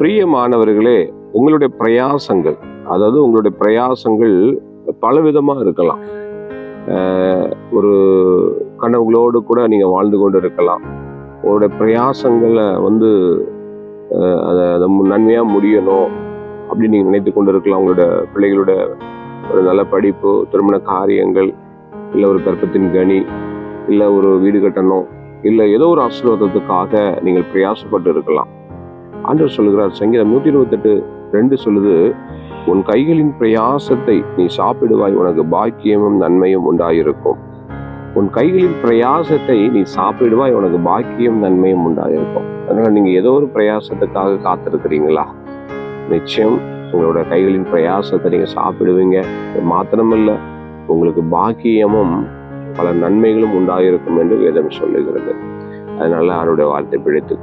பிரியமானவர்களே உங்களுடைய பிரயாசங்கள் அதாவது உங்களுடைய பிரயாசங்கள் பலவிதமாக இருக்கலாம். ஒரு கனவுகளோடு கூட நீங்கள் வாழ்ந்து கொண்டு இருக்கலாம். உங்களுடைய பிரயாசங்களை வந்து அதை அதை நன்மையாக முடியணும் அப்படின்னு நீங்கள் நினைத்து கொண்டு இருக்கலாம் உங்களோட பிள்ளைகளோட ஒரு நல்ல படிப்பு திருமண காரியங்கள் இல்லை ஒரு கற்பத்தின் கனி இல்லை ஒரு வீடு கட்டணும் இல்லை ஏதோ ஒரு ஆசீர்வாதத்துக்காக நீங்கள் பிரயாசப்பட்டு இருக்கலாம். ஆண்டவர் சொல்லுகிறார் சங்கீதம் நூற்றி இருபத்தெட்டு ரெண்டு சொல்லுது உன் கைகளின் பிரயாசத்தை நீ சாப்பிடுவாய் உனக்கு பாக்கியமும் நன்மையும் உண்டாயிருக்கும். உன் கைகளின் பிரயாசத்தை நீ சாப்பிடுவாய் உனக்கு பாக்கியம் நன்மையும் உண்டாயிருக்கும். அதனால நீங்க ஏதோ ஒரு பிரயாசத்துக்காக காத்திருக்கிறீங்களா? நிச்சயம் உங்களோட கைகளின் பிரயாசத்தை நீங்க சாப்பிடுவீங்க. அது மாத்திரமல்ல உங்களுக்கு பாக்கியமும் பல நன்மைகளும் உண்டாயிருக்கும் என்று வேதம் சொல்லுகிறது. அதனால அவருடைய வார்த்தை பிழைத்துக்